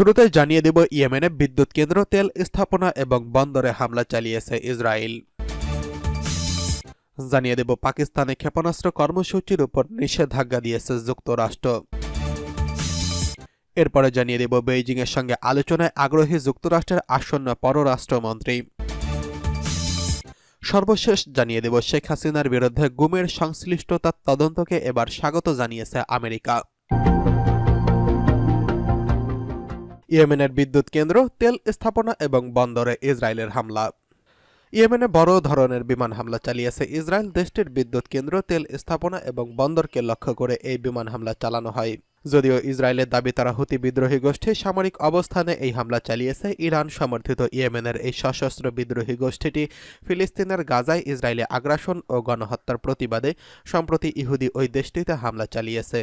শুরুতে জানিয়ে দেব ইয়েমেনে বিদ্যুৎ কেন্দ্র, তেল স্থাপনা এবং বন্দরে হামলা চালিয়েছে ইসরায়েল। জানিয়ে দেব, পাকিস্তানে ক্ষেপণাস্ত্র কর্মসূচির উপর নিষেধাজ্ঞা দিয়েছে যুক্তরাষ্ট্র। এরপরে জানিয়ে দেব, বেইজিংয়ের সঙ্গে আলোচনায় আগ্রহী যুক্তরাষ্ট্রের আসন্ন পররাষ্ট্রমন্ত্রী। সর্বশেষ জানিয়ে দেব, শেখ হাসিনার বিরুদ্ধে গুমের সংশ্লিষ্টতার তদন্তকে এবার স্বাগত জানিয়েছে আমেরিকা। ইয়েমেনের বিদ্যুৎ কেন্দ্র, তেল স্থাপনা এবং বন্দরে ইসরায়েলের হামলা। ইয়েমেনে বড় ধরনের বিমান হামলা চালিয়েছে ইসরায়েল। দেশটির বিদ্যুৎ কেন্দ্র, তেল স্থাপনা এবং বন্দরকে লক্ষ্য করে এই বিমান হামলা চালানো হয়। যদিও ইসরায়েলের দাবি, তারা হুতি বিদ্রোহী গোষ্ঠী সামরিক অবস্থানে এই হামলা চালিয়েছে। ইরান সমর্থিত ইয়েমেনের এই সশস্ত্র বিদ্রোহী গোষ্ঠীটি ফিলিস্তিনের গাজায় ইসরায়েলে আগ্রাসন ও গণহত্যার প্রতিবাদে সম্প্রতি ইহুদি ওই দেশটিতে হামলা চালিয়েছে।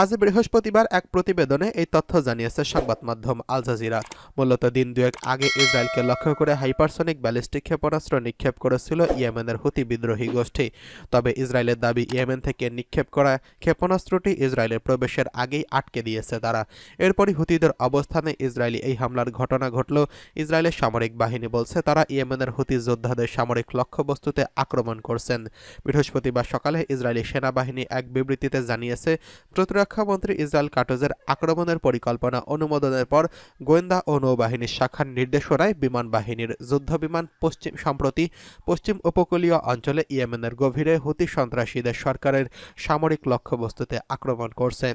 আজ বৃহস্পতিবার এক প্রতিবেদনে এই তথ্য জানিয়েছে সংবাদ মাধ্যম আল জাজিরা। মূলত দিন দুয়েক আগে ইসরায়েলকে লক্ষ্য করে হাইপারসনিক ব্যালিস্টিক ক্ষেপণাস্ত্র নিক্ষেপ করেছিল ইয়েমেনের হুতি বিদ্রোহী গোষ্ঠী। তবে ইসরায়েলের দাবি, ইয়েমেন থেকে নিক্ষেপ করা ক্ষেপণাস্ত্রটি ইসরায়েলের প্রবেশের আগেই আটকে দিয়েছে তারা। এরপরই হুতিদের অবস্থানে ইসরায়েলি এই হামলার ঘটনা ঘটল ইসরায়েলের সামরিক বাহিনী বলছে তারা ইয়েমেনের হুতি যোদ্ধাদের সামরিক লক্ষ্যবস্তুতে আক্রমণ করছেন। বৃহস্পতিবার সকালে ইসরায়েলি সেনাবাহিনী এক বিবৃতিতে জানিয়েছে প্রতিরক্ষামন্ত্রী ইসরায়েল কাটোজের আক্রমণের পরিকল্পনা অনুমোদনের পর গোয়েন্দা ও নৌবাহিনীর শাখার নির্দেশনায় বিমান বাহিনীর যুদ্ধবিমান পশ্চিম সম্প্রতি পশ্চিম উপকূলীয় অঞ্চলে ইয়েমেনের গভীরে হুতি সন্ত্রাসীদের সরকারের সামরিক লক্ষ্যবস্তুতে আক্রমণ করছে।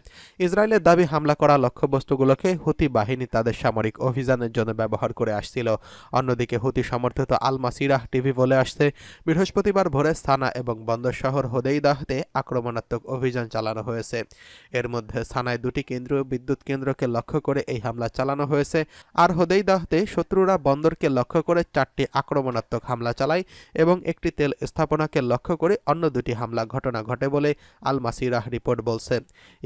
ইসরায়েলের দাবি হামলা করা লক্ষ্যবস্তুগুলোকে হুতি বাহিনী তাদের সামরিক অভিযানের জন্য ব্যবহার করে আসছিল। অন্যদিকে হুতি সমর্থিত আল মাসিরাহ টিভি বলে আসছে, বৃহস্পতিবার ভোরে সানা এবং বন্দর শহর হোদেইদাহতে আক্রমণাত্মক অভিযান চালানো হয়েছে। এর মধ্যে সানায় দুটি কেন্দ্রীয় বিদ্যুৎ কেন্দ্রকে লক্ষ্য করে এই হামলা চালানো হয়েছে, আর হোদেইদাহতে শত্রুরা বন্দরকে লক্ষ্য করে চারটি আক্রমণাত্মক হামলা চালায় এবং একটি তেল স্থাপনাকে লক্ষ্য করে অন্য দুটি হামলা ঘটনা ঘটে বলে আল মাসিরাহ রিপোর্ট বলছে।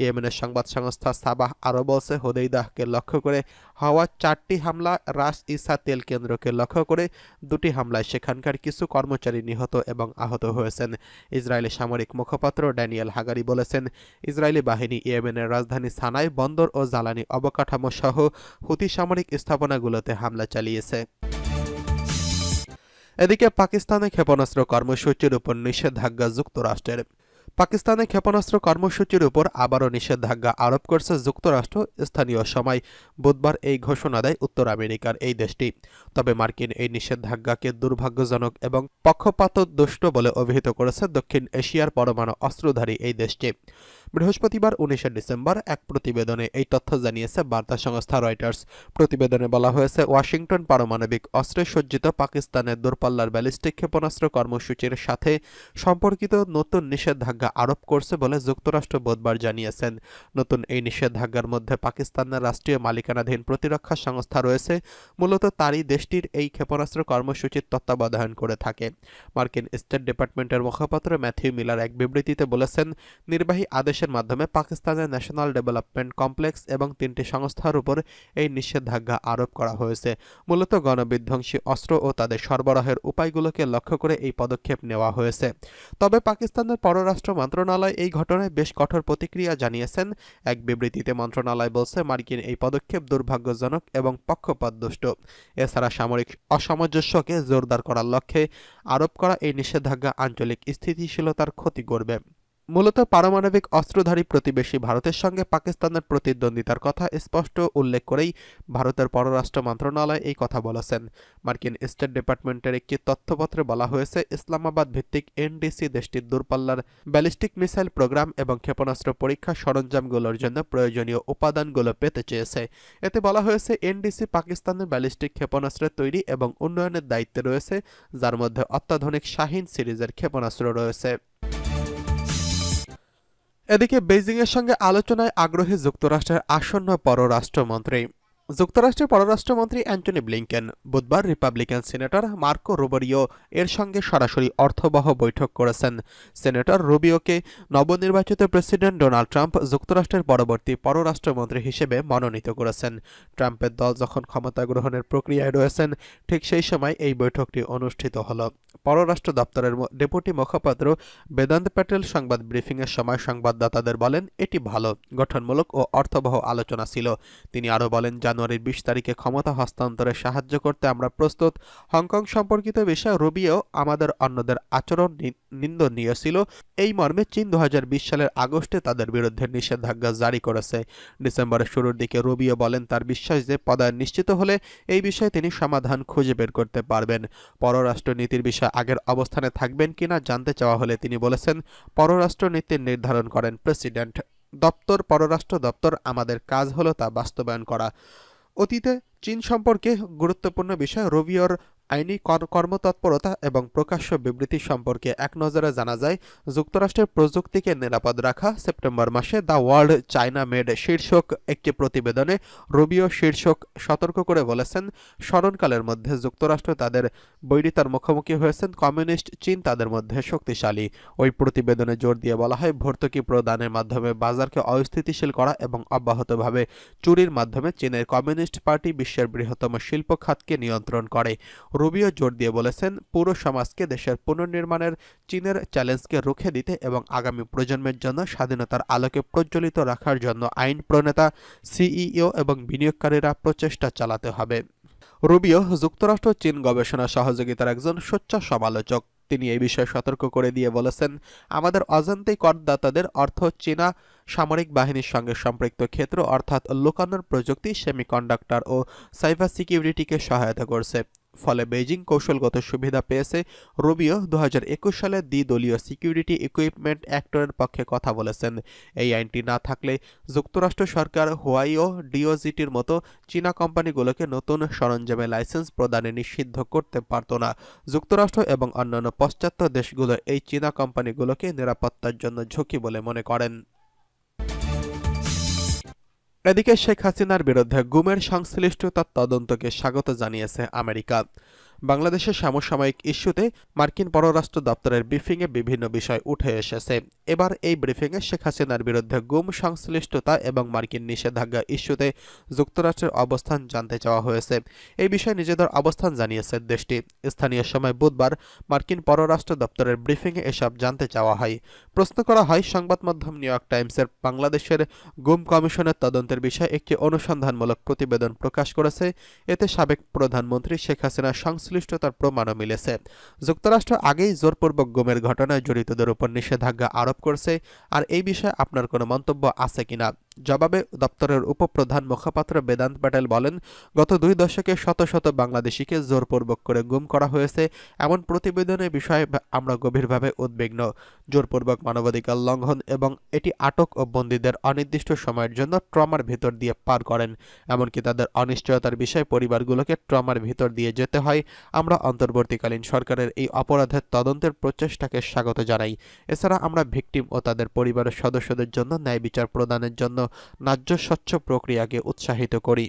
ইয়েমেনের সংবাদ সংস্থা সাবাহ আরও বলছে হোদেইদাহকে লক্ষ্য করে হওয়া চারটি হামলা, রাস ইসা তেল কেন্দ্রকে লক্ষ্য করে দুটি হামলায় সেখানকার কিছু কর্মচারী নিহত এবং আহত হয়েছেন। ইসরায়েলি সামরিক মুখপাত্র ড্যানিয়েল হাগারি বলেছেন, ইসরায়েলি বাহিনী ইয়েমেনের রাজধানী সানায় বন্দর ও জ্বালানি অবকাঠামো সহ হুতি সামরিক স্থাপনাগুলোতে হামলা চালিয়েছে। এদিকে পাকিস্তানে ক্ষেপণাস্ত্র কর্মসূচির উপর নিষেধাজ্ঞা যুক্তরাষ্ট্রের। পাকিস্তানে ক্ষেপণাস্ত্র কর্মসূচির উপর আবারও নিষেধাজ্ঞা আরোপ করছে যুক্তরাষ্ট্র, স্থানীয় সময় বুধবার এই ঘোষণা দেয় উত্তর আমেরিকার এই দেশটি। তবে মার্কিন এই নিষেধাজ্ঞাকে দুর্ভাগ্যজনক এবং পক্ষপাত দুষ্ট বলে অভিহিত করেছে দক্ষিণ এশিয়ার পরমাণু অস্ত্রধারী এই দেশটি। বৃহস্পতিবার, উনিশে ডিসেম্বর, এক প্রতিবেদনে এই তথ্য জানিয়েছে বার্তা সংস্থা রয়টার্স। প্রতিবেদনে বলা হয়েছে, ওয়াশিংটন পারমাণবিক অস্ত্রে সজ্জিত পাকিস্তানের দূরপাল্লার ব্যালিস্টিক ক্ষেপণাস্ত্র কর্মসূচির সাথে সম্পর্কিত নতুন নিষেধাজ্ঞা আরোপ করছে বলে যুক্তরাষ্ট্র বুধবার জানিয়েছেন। নতুন এই নিষেধাজ্ঞার মধ্যে পাকিস্তানের রাষ্ট্রীয় মালিকানাধীন প্রতিরক্ষা সংস্থা রয়েছে, মূলত তারই দেশটির এই ক্ষেপণাস্ত্র কর্মসূচির তত্ত্বাবধান করে থাকে। মার্কিন স্টেট ডিপার্টমেন্টের মুখপাত্র ম্যাথিউ মিলার এক বিবৃতিতে বলেছেন, নির্বাহী আদেশের মাধ্যমে পাকিস্তানের ন্যাশনাল ডেভেলপমেন্ট কমপ্লেক্স এবং তিনটি সংস্থার উপর এই নিষেধাজ্ঞা আরোপ করা হয়েছে। মূলত গণবিধ্বংসী অস্ত্র ও তাদের সরবরাহের উপায়গুলোকে লক্ষ্য করে এই পদক্ষেপ নেওয়া হয়েছে। তবে পাকিস্তানের পররাষ্ট্র মন্ত্রণালয় এই ঘটনায় বেশ কঠোর প্রতিক্রিয়া জানিয়েছেন। এক বিবৃতিতে মন্ত্রণালয় বলছে, মার্কিন এই পদক্ষেপ দুর্ভাগ্যজনক এবং পক্ষপাতদুষ্ট। এছাড়া সামরিক অসামঞ্জস্যকে জোরদার করার লক্ষ্যে আরোপ করা এই নিষেধাজ্ঞা আঞ্চলিক স্থিতিশীলতার ক্ষতি করবে। মূলত পারমাণবিক অস্ত্রধারী প্রতিবেশী ভারতের সঙ্গে পাকিস্তানের প্রতিদ্বন্দ্বিতার কথা স্পষ্ট উল্লেখ করেই ভারতের পররাষ্ট্র মন্ত্রণালয় এই কথা বলেছেন। মার্কিন স্টেট ডিপার্টমেন্টের একটি তথ্যপত্রে বলা হয়েছে ইসলামাবাদ ভিত্তিক এনডিসি দেশটির দূরপাল্লার ব্যালিস্টিক মিসাইল প্রোগ্রাম এবং ক্ষেপণাস্ত্র পরীক্ষা সরঞ্জামগুলোর জন্য প্রয়োজনীয় উপাদানগুলো পেতে চেয়েছে। এতে বলা হয়েছে, এনডিসি পাকিস্তানের ব্যালিস্টিক ক্ষেপণাস্ত্রের তৈরি এবং উন্নয়নের দায়িত্বে রয়েছে, যার মধ্যে অত্যাধুনিক শাহিন সিরিজের ক্ষেপণাস্ত্র রয়েছে। এদিকে বেইজিংয়ের সঙ্গে আলোচনায় আগ্রহী যুক্তরাষ্ট্রের আসন্ন পররাষ্ট্রমন্ত্রী যুক্তরাষ্ট্রের পররাষ্ট্রমন্ত্রী অ্যান্টনি ব্লিংকেন বুধবার রিপাবলিকান সিনেটর মার্কো রুবরিও এর সঙ্গে সরাসরি অর্থবহ বৈঠক করেছেন। সিনেটর রুবিওকে নবনির্বাচিত প্রেসিডেন্ট ডোনাল্ড ট্রাম্প যুক্তরাষ্ট্রের পরবর্তী পররাষ্ট্রমন্ত্রী হিসেবে মনোনীত করেছেন। ট্রাম্পের দল যখন ক্ষমতা গ্রহণের প্রক্রিয়ায় রয়েছেন, ঠিক সেই সময় এই বৈঠকটি অনুষ্ঠিত হল। পররাষ্ট্র দপ্তরের ডেপুটি মুখপাত্র বেদান্ত প্যাটেল সংবাদ ব্রিফিংয়ের সময় সংবাদদাতাদের বলেন, এটি ভালো, গঠনমূলক ও অর্থবহ আলোচনা ছিল। তিনি আরও বলেন জানুয়ারির বিশ তারিখে ক্ষমতা হস্তান্তরে সাহায্য করতে আমরা প্রস্তুত। হংকং সম্পর্কিত বিষয়ে রুবিও আমাদের অন্যদের আচরণ নিন্দনীয় ছিল। এই মর্মে চীন দুহাজার বিশ সালের আগস্টে তাদের বিরুদ্ধে নিষেধাজ্ঞা জারি করেছে। ডিসেম্বরের শুরুর দিকে রুবিও বলেন তার বিশ্বাস যে পদায়ন নিশ্চিত হলে এই বিষয়ে তিনি সমাধান খুঁজে বের করতে পারবেন। পররাষ্ট্র নীতির বিষয়ে আগের অবস্থানে থাকবেন কিনা জানতে চাওয়া হলে তিনি বলেছেন পররাষ্ট্র নীতির নির্ধারণ করেন প্রেসিডেন্ট। দপ্তর, পররাষ্ট্র দপ্তর, আমাদের কাজ হলো তা বাস্তবায়ন করা। অতীতে চীন সম্পর্কে গুরুত্বপূর্ণ বিষয় রবিওর আইনি কর- কর্মতৎপরতা এবং প্রকাশ্য বিবৃতি সম্পর্কে এক নজরে জানা যায়, যুক্তরাষ্ট্রের প্রযুক্তিকে নিরাপদ রাখা সেপ্টেম্বর মাসে দ্য ওয়ার্ল্ড চায়না মেড শীর্ষক একটি প্রতিবেদনে রবিও শীর্ষক সতর্ক করে বলেছেন, স্মরণকালের মধ্যে যুক্তরাষ্ট্র তাদের বৈরিতার মুখোমুখি হয়েছেন, কমিউনিস্ট চীন তাদের মধ্যে শক্তিশালী। ওই প্রতিবেদনে জোর দিয়ে বলা হয়, ভর্তুকি প্রদানের মাধ্যমে বাজারকে অস্থিতিশীল করা এবং অব্যাহতভাবে চুরির মাধ্যমে চীনের কমিউনিস্ট পার্টি বিশ্বের বৃহত্তম শিল্প খাতকে নিয়ন্ত্রণ করে। রুবিও জোর দিয়ে বলেছেন, পুরো সমাজকে দেশের পুনর্নির্মাণের চীনের চ্যালেঞ্জকে রুখে দিতে এবং আগামী প্রজন্মের জন্য স্বাধীনতার আলোকে প্রজ্বলিত রাখার জন্য আইন প্রণেতা, সিইও এবং বিনিয়োগকারীরা প্রচেষ্টা চালাতে হবে। রুবিও যুক্তরাষ্ট্র চীন গবেষণা সহযোগিতার একজন সোচ্চার সমালোচক। তিনি এই বিষয়ে সতর্ক করে দিয়ে বলেছেন, আমাদের অজান্তেই করদাতাদের অর্থ চীনা সামরিক বাহিনীর সঙ্গে সম্পৃক্ত ক্ষেত্র অর্থাৎ লুকানোর প্রযুক্তি, সেমিকন্ডাক্টর ও সাইবার সিকিউরিটিকে সহায়তা করছে। ফলে বেইজিং কৌশলগত সুবিধা পেয়েছে। রুবিও দু সালে দ্বিদলীয় সিকিউরিটি ইকুইপমেন্ট অ্যাক্টরের পক্ষে কথা বলেছেন। এই আইনটি না থাকলে যুক্তরাষ্ট্র সরকার হোয়াই ও ডিওজিটির মতো চীনা কোম্পানিগুলোকে নতুন সরঞ্জামে লাইসেন্স প্রদানে নিষিদ্ধ করতে পারত না। যুক্তরাষ্ট্র এবং অন্যান্য পাশ্চাত্য দেশগুলো এই চীনা কোম্পানিগুলোকে নিরাপত্তার জন্য ঝুঁকি বলে মনে করেন। এদিকে শেখ হাসিনার বিরুদ্ধে গুমের সংশ্লিষ্টতার তদন্তকে স্বাগত জানিয়েছে আমেরিকা। বাংলাদেশের সমসাময়িক ইস্যুতে মার্কিন পররাষ্ট্র দপ্তরের ব্রিফিংয়ে বিভিন্ন বিষয় উঠে এসেছে। এবার এই ব্রিফিংয়ে শেখ হাসিনার বিরুদ্ধে গুম, সংশ্লিষ্টতা এবং মার্কিন নিষেধাজ্ঞা ইস্যুতে যুক্তরাষ্ট্রের অবস্থান জানতে চাওয়া হয়েছে। এই বিষয়ে নিজেদের অবস্থান জানিয়েছে দেশটি। স্থানীয় সময় বুধবার মার্কিন পররাষ্ট্র দপ্তরের ব্রিফিংয়ে এসব জানতে চাওয়া হয়। প্রশ্ন করা হয়, সংবাদ মাধ্যম নিউ ইয়র্ক টাইমসের বাংলাদেশের গুম কমিশনের তদন্তের বিষয়ে একটি অনুসন্ধানমূলক প্রতিবেদন প্রকাশ করেছে। এতে সাবেক প্রধানমন্ত্রী শেখ হাসিনার সংশ্লিষ্টতার প্রমাণও মিলেছে। যুক্তরাষ্ট্র আগেই জোরপূর্বক গুমের ঘটনায় জড়িতদের উপর নিষেধাজ্ঞা আরোপ করছে। আর এই বিষয়ে আপনার কোনো মন্তব্য আছে কিনা? জবাবে দপ্তরের উপপ্রধান মুখপাত্র বেদান্ত প্যাটেল বলেন, গত দুই দশকে শত শত বাংলাদেশিকে জোরপূর্বক করে গুম করা হয়েছে। এমন প্রতিবেদনের বিষয়ে আমরা গভীরভাবে উদ্বিগ্ন। জোরপূর্বক মানবাধিকার লঙ্ঘন এবং এটি আটক ও বন্দীদের অনির্দিষ্ট সময়ের জন্য ট্রমার ভিতর দিয়ে পার করেন। এমনকি তাদের অনিশ্চয়তার বিষয়ে পরিবারগুলোকে ট্রমার ভিতর দিয়ে যেতে হয়। আমরা অন্তর্বর্তীকালীন সরকারের এই অপরাধের তদন্তের প্রচেষ্টাকে স্বাগত জানাই। এছাড়া আমরা ভিকটিম ও তাদের পরিবারের সদস্যদের জন্য ন্যায় বিচার প্রদানের জন্য ন্যায্য স্বচ্ছ প্রক্রিয়াকে উৎসাহিত করি।